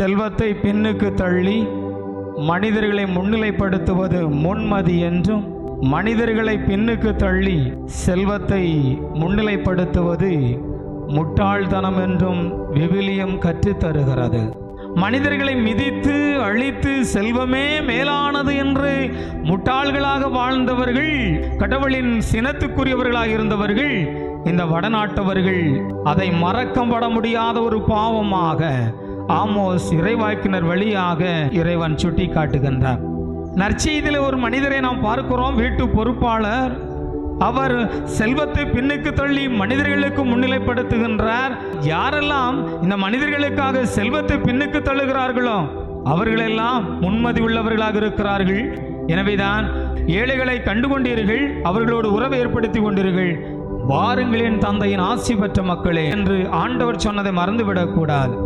செல்வத்தை பின்னுக்கு தள்ளி மனிதர்களை முன்னிலைப்படுத்துவது முன்மதி என்றும் மனிதர்களை பின்னுக்கு தள்ளி செல்வத்தை முன்னிலைப்படுத்துவது முட்டாள்தனம் என்றும் விவிலியம் கற்றுத்தருகிறது மனிதர்களை மிதித்து அழித்து செல்வமே மேலானது என்று முட்டாள்களாக வாழ்ந்தவர்கள் கடவுளின் சினத்துக்குரியவர்களாக இருந்தவர்கள் இந்த வடநாட்டவர்கள் அதை மறக்கப்பட முடியாத ஒரு பாவமாக ஆமோஸ் இறைவாய்க்கினர் வழியாக இறைவன் சுட்டி காட்டுகின்றார் நற்செய்தியில் ஒரு மனிதரை நாம் பார்க்கிறோம் வீட்டு பொறுப்பாளர். அவர் செல்வத்தை பின்னுக்கு தள்ளி மனிதர்களுக்கு முன்னிலைப்படுத்துகின்றார். யாரெல்லாம் இந்த மனிதர்களுக்காக செல்வத்தை பின்னுக்கு தள்ளுகிறார்களோ அவர்களெல்லாம் முன்மதி உள்ளவர்களாக இருக்கிறார்கள். எனவேதான் ஏழைகளை கண்டுகொண்டீர்கள் அவர்களோடு உறவை ஏற்படுத்தி கொண்டீர்கள். வாருங்களின் தந்தையின் ஆசி பெற்ற மக்களே என்று ஆண்டவர் சொன்னதை மறந்துவிடக்கூடாது.